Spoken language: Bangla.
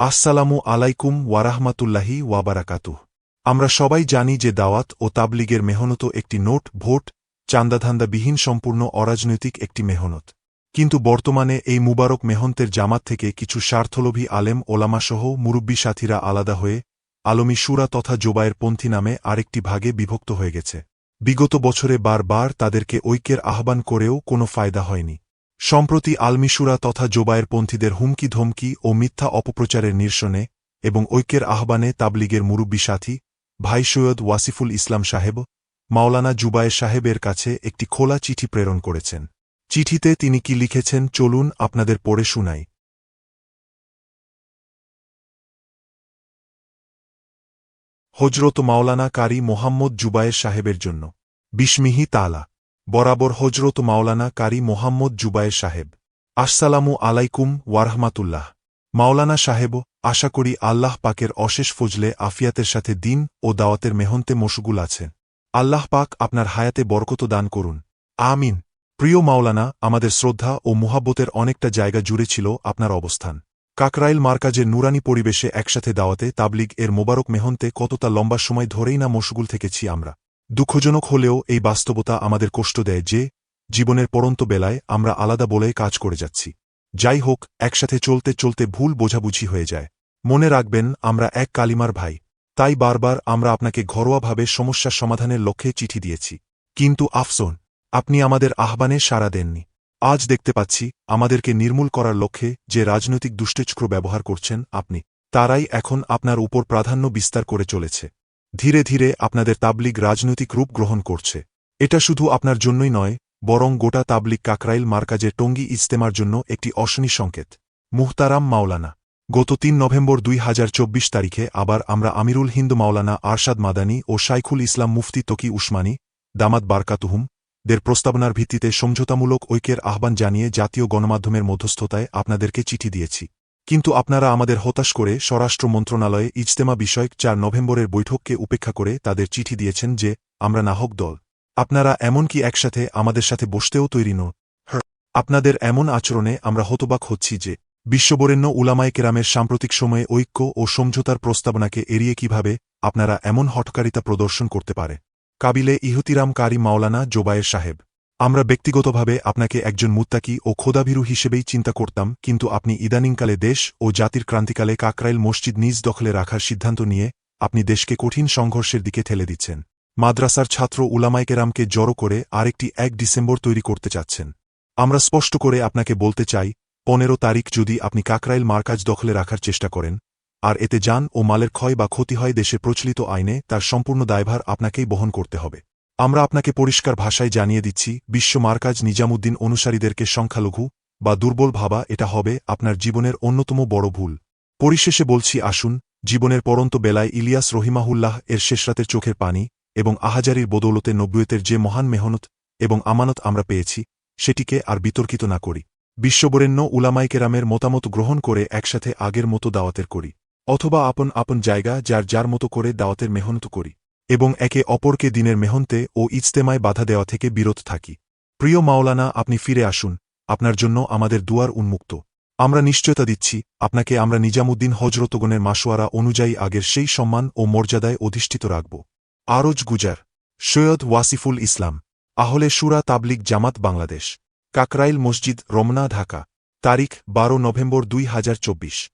আসসালামু আলাইকুম ওয়ারাহমাতুল্লাহি ওয়াবারাকাতুহ। আমরা সবাই জানি যে দাওয়াত ও তাবলিগের মেহনত একটি নোট, ভোট চান্দাধান্দাবিহীন সম্পূর্ণ অরাজনৈতিক একটি মেহনত। কিন্তু বর্তমানে এই মুবারক মেহন্তের জামাত থেকে কিছু স্বার্থলোভী আলেম ওলামাসহ মুরব্বী সাথীরা আলাদা হয়ে আলমী সুরা তথা জোবায়ের পন্থী নামে আরেকটি ভাগে বিভক্ত হয়ে গেছে। বিগত বছরে বারবার তাদেরকে ঐক্যের আহ্বান করেও কোনো ফায়দা হয়নি। সম্প্রতি আলমিশুরা তথা জোবায়ের পন্থীদের হুমকি ধমকি ও মিথ্যা অপপ্রচারের নির্শনে এবং ঐক্যের আহ্বানে তাবলিগের মুরব্বী সাথী ভাই সৈয়দ ওয়াসিফুল ইসলাম সাহেব, মাওলানা জুবায়ের সাহেবের কাছে একটি খোলা চিঠি প্রেরণ করেছেন। চিঠিতে তিনি কি লিখেছেন চলুন আপনাদের পড়ে শুনাই। হজরত মাওলানা কারি মোহাম্মদ জুবায়ের সাহেবের জন্য। বিস্মিহি তালা বরাবর হজরত মাওলানা কারি মোহাম্মদ জুবায়ের সাহেব। আসসালামু আলাইকুম ওয়ারহমাতুল্লাহ মাওলানা সাহেব, আশা করি আল্লাহ পাকের অশেষ ফজলে, আফিয়াতের সাথে দিন ও দাওয়াতের মেহন্তে মশগুল আছেন। আল্লাহ পাক আপনার হায়াতে বরকত দান করুন। আমিন। প্রিয় মাওলানা, আমাদের শ্রদ্ধা ও মুহাব্বতের অনেকটা জায়গা জুড়ে ছিল আপনার অবস্থান। কাকরাইল মার্কাজের নুরানি পরিবেশে একসাথে দাওয়াতে তাবলিগ এর মোবারক মেহন্তে কতটা লম্বা সময় ধরেই না মশগুল থেকেছি আমরা। দুঃখজনক হলেও এই বাস্তবতা আমাদের কষ্ট দেয় যে, জীবনের পরন্ত বেলায় আমরা আলাদা বলে কাজ করে যাচ্ছি। যাই হোক, একসাথে চলতে চলতে ভুল বোঝাবুঝি হয়ে যায়। মনে রাখবেন, আমরা এক কালিমার ভাই। তাই বারবার আমরা আপনাকে ঘরোয়াভাবে সমস্যার সমাধানের লক্ষ্যে চিঠি দিয়েছি। কিন্তু আফসোন, আপনি আমাদের আহ্বানে সাড়া দেননি। আজ দেখতে পাচ্ছি, আমাদেরকে নির্মূল করার লক্ষ্যে যে রাজনৈতিক দুষ্টেচক্র ব্যবহার করছেন আপনি, তারাই এখন আপনার উপর প্রাধান্য বিস্তার করে চলেছে। ধীরে ধীরে আপনাদের তাবলিগ রাজনৈতিক রূপ গ্রহণ করছে। এটা শুধু আপনার জন্যই নয়, বরং গোটা তাবলিগ কাকরাইল মার্কাজের টঙ্গী ইজতেমার জন্য একটি অশনি সংকেত। মুহতারাম মাওলানা। গত তিন নভেম্বর দুই হাজার চব্বিশ তারিখে আবার আমরা আমিরুল হিন্দু মাওলানা আরশাদ মাদানী ও শাইখুল ইসলাম মুফতি তকি উসমানী, দামাত বারকাতুহুম, দের প্রস্তাবনার ভিত্তিতে সমঝোতামূলক ঐক্যের আহ্বান জানিয়ে জাতীয় গণমাধ্যমের মধ্যস্থতায় আপনাদেরকে চিঠি দিয়েছি। কিন্তু আপনারা আমাদের হতাশ করে স্বরাষ্ট্র মন্ত্রণালয়ে ইজতেমা বিষয়ক চার নভেম্বরের বৈঠককে উপেক্ষা করে তাদের চিঠি দিয়েছেন যে, আমরা নাহক দল। আপনারা এমনকি একসাথে আমাদের সাথে বসতেও তৈরি ন আপনাদের এমন আচরণে আমরা হতবাক হচ্ছি যে, বিশ্ববরেণ্য উলামায় কেরামের সাম্প্রতিক সময়ে ঐক্য ও সমঝোতার প্রস্তাবনাকে এড়িয়ে কীভাবে আপনারা এমন হটকারিতা প্রদর্শন করতে পারে। কাবিলে ইহুতিরাম কারি মাওলানা জোবায়ের সাহেব। আমরা ব্যক্তিগতভাবে আপনাকে একজন মুত্তাকি ও খোদাভীরু হিসেবেই চিন্তা করতাম, কিন্তু আপনি ইদানিংকালে দেশ ও জাতির ক্রান্তিকালে কাকরাইল মসজিদ নিজ দখলে রাখার সিদ্ধান্ত নিয়ে আপনি দেশকে কঠিন সংঘর্ষের দিকে ঠেলে দিচ্ছেন। মাদ্রাসার ছাত্র উলামাইকেরামকে জড়ো করে আরেকটি এক ডিসেম্বর তৈরি করতে চাচ্ছেন। আমরা স্পষ্ট করে আপনাকে বলতে চাই, পনেরো তারিখ যদি আপনি কাকরাইল মার্কাজ দখলে রাখার চেষ্টা করেন, আর এতে যান ও মালের ক্ষয় বা ক্ষতি হয় দেশে প্রচলিত আইনে, তার সম্পূর্ণ দায়ভার আপনাকেই বহন করতে হবে। আমরা আপনাকে পরিষ্কার ভাষায় জানিয়ে দিচ্ছি, বিশ্ব মার্কাজ নিজামুদ্দিন অনুসারীদেরকে সংখ্যালঘু বা দুর্বল ভাবা এটা হবে আপনার জীবনের অন্যতম বড় ভুল। পরিশেষে বলছি, আসুন, জীবনের পরন্ত বেলায় ইলিয়াস রহিমাহুল্লাহ এর শেষরাতের চোখের পানি এবং আহাজারির বদৌলতে নব্বুয়েতের যে মহান মেহনত এবং আমানত আমরা পেয়েছি, সেটিকে আর বিতর্কিত না করি। বিশ্ববরেণ্য উলামাইকেরামের মতামত গ্রহণ করে একসাথে আগের মতো দাওয়াতের করি। অথবা আপন আপন জায়গা যার যার মতো করে দাওয়াতের মেহনত করি। এবং একে অপরকে দিনের মেহন্তে ও ইজতেমায় বাধা দেওয়া থেকে বিরত থাকি। প্রিয় মাওলানা, আপনি ফিরে আসুন। আপনার জন্য আমাদের দুয়ার উন্মুক্ত। আমরা নিশ্চয়তা দিচ্ছি, আপনাকে আমরা নিজামুদ্দিন হজরতগণের মাসোয়ারা অনুযায়ী আগের সেই সম্মান ও মর্যাদায় অধিষ্ঠিত রাখব। আরজ গুজার। সৈয়দ ওয়াসিফুল ইসলাম। আহলে সুরা তাবলিক জামাত বাংলাদেশ। কাকরাইল মসজিদ, রমনা, ঢাকা। তারিখ, বারো নভেম্বর দুই হাজার চব্বিশ।